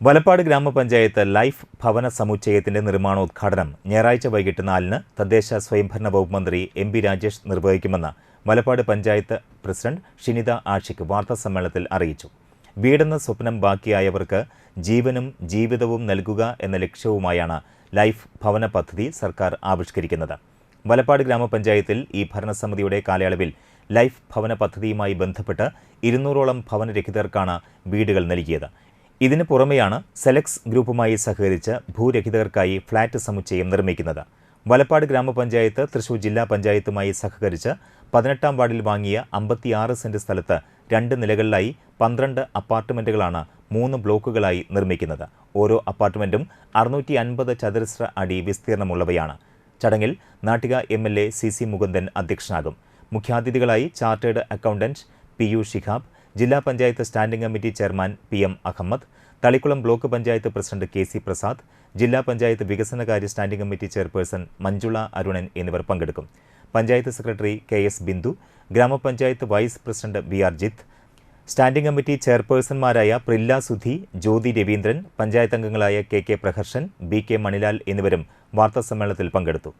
വലപ്പാട് ഗ്രാമപഞ്ചായത്ത് ലൈഫ് ഭവന സമുച്ചയത്തിന്റെ നിർമ്മാണോദ്ഘാടനം ഞായറാഴ്ച വൈകിട്ട് നാലിന് തദ്ദേശ സ്വയംഭരണ വകുപ്പ് മന്ത്രി എം പി രാജേഷ് നിർവഹിക്കുമെന്ന് വലപ്പാട് പഞ്ചായത്ത് പ്രസിഡന്റ് ഷിനിത ആഷിഖ് വാർത്താസമ്മേളനത്തിൽ അറിയിച്ചു. വീടെന്ന സ്വപ്നം ബാക്കിയായവർക്ക് ജീവനും ജീവിതവും നൽകുക എന്ന ലക്ഷ്യവുമായാണ് ലൈഫ് ഭവന പദ്ധതി സർക്കാർ ആവിഷ്കരിക്കുന്നത്. വലപ്പാട് ഗ്രാമപഞ്ചായത്തിൽ ഈ ഭരണസമിതിയുടെ കാലയളവിൽ ലൈഫ് ഭവന പദ്ധതിയുമായി ബന്ധപ്പെട്ട് ഇരുന്നൂറോളം ഭവനരഹിതർക്കാണ് വീടുകൾ നൽകിയത്. ഇതിനു പുറമെയാണ് സെലക്സ് ഗ്രൂപ്പുമായി സഹകരിച്ച് ഭൂരഹിതർക്കായി ഫ്ളാറ്റ് സമുച്ചയം നിർമ്മിക്കുന്നത്. വലപ്പാട് ഗ്രാമപഞ്ചായത്ത് തൃശൂർ ജില്ലാ പഞ്ചായത്തുമായി സഹകരിച്ച് പതിനെട്ടാം വാർഡിൽ വാങ്ങിയ അമ്പത്തിയാറ് സെന്റ് സ്ഥലത്ത് രണ്ട് നിലകളിലായി പന്ത്രണ്ട് അപ്പാർട്ട്മെന്റുകളാണ് മൂന്ന് ബ്ലോക്കുകളായി നിർമ്മിക്കുന്നത്. ഓരോ അപ്പാർട്ട്മെന്റും അറുന്നൂറ്റി അൻപത് ചതുരശ്ര അടി വിസ്തീർണമുള്ളവയാണ്. ചടങ്ങിൽ Nattika M L A C C Mukundan അധ്യക്ഷനാകും. മുഖ്യാതിഥികളായി chartered accountant P U Shihab ജില്ലാ panchayat standing committee chairman P M Ahammed Thalikkulam block panchayat president K C Prasad ജില്ലാ പഞ്ചായത്ത് വികസനകാര്യ standing committee chairperson Manjula Arunan എന്നിവർ പങ്കെടുക്കും. Panchayat secretary K S Bindu ഗ്രാമപഞ്ചായത്ത് vice president V R Jith standing committee ചെയർപേഴ്സൺമാരായ Prilla Sudhi Jyothi Raveendran panchayat അംഗങ്ങളായ K K Praharshan B K Manilal എന്നിവരും വാർത്താസമ്മേളനത്തിൽ പങ്കെടുത്തു.